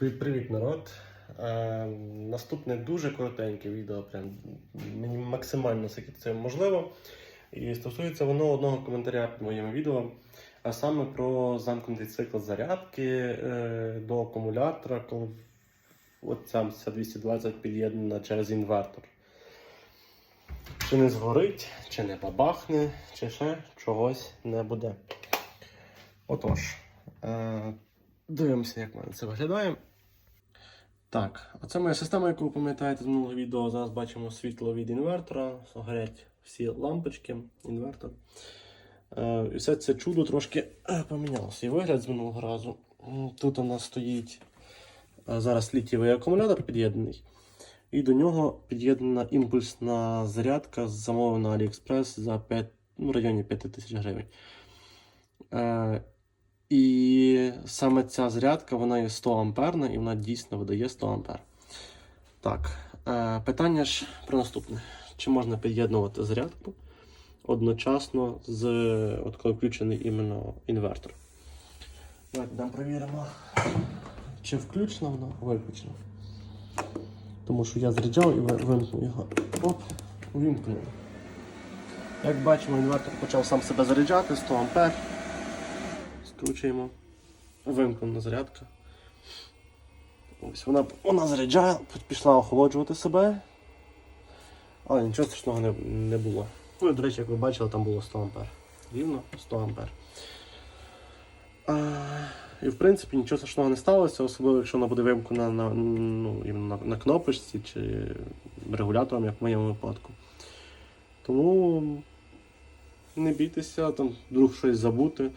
Привіт, народ. Е, наступне дуже коротеньке відео, прям мені максимально це можливо. І стосується воно одного коментаря під моїм відео, а саме про замкнутий цикл зарядки е, до акумулятора, коли от ця 220 під'єднана через інвертор. Чи не згорить, чи не бабахне, чи ще чогось не буде. Отож, е, дивимося, як в мене це виглядає. Так, оце моя система, яку ви пам'ятаєте з минулого відео. Зараз бачимо світло від інвертора. Горять всі лампочки, інвертор. Е, і все це чудо трошки е, помінялося. І вигляд з минулого разу. Тут у нас стоїть е, зараз літієвий акумулятор під'єднаний. І до нього під'єднана імпульсна зарядка, замовлена на AliExpress за 5, ну, в районі 5 тисяч гривень. І саме ця зарядка вона є 100 амперна і вона дійсно видає 100 ампер. Так, е, питання ж про наступне: чи можна під'єднувати зарядку одночасно з от коли включений іменно інвертор? Давайте там перевіримо, чи включена вона, виключена. Тому що я заряджав і вимкнув його. Оп, вимкнув. Як бачимо, інвертор почав сам себе заряджати 100 ампер. Скручуємо. Вимкнена зарядка. Ось вона, вона заряджає, пішла охолоджувати себе. Але нічого страшного не, не було. Ну і, до речі, як ви бачили, там було 100 ампер. Рівно 100 ампер. А, і в принципі нічого страшного не сталося, особливо якщо вона буде вимкнена на, ну, на, на кнопочці чи регулятором, як в моєму випадку. Тому не бійтеся, там вдруг щось забути.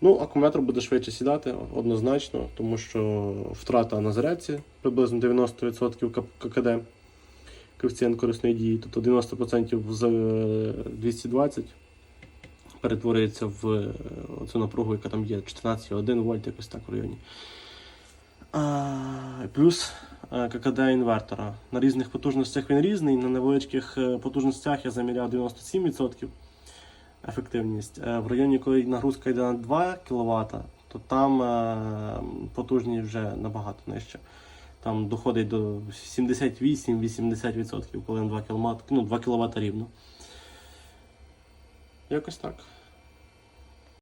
Ну, акумулятор буде швидше сідати однозначно, тому що втрата на зарядці приблизно 90% ККД, коефіцієнт корисної дії, тобто 90% з е, 220 перетворюється в е, цю напругу, яка там є 14,1 вольт, якось так в районі. Плюс е, ККД інвертора. На різних потужностях він різний, на невеличких е, потужностях я заміряв 97% ефективність. Е, В районі, коли нагрузка йде на 2 кВт, то там е, потужність вже набагато нижче. Там доходить до 78-80%, коли на 2 кВт, ну, 2 кВт рівно. Якось так.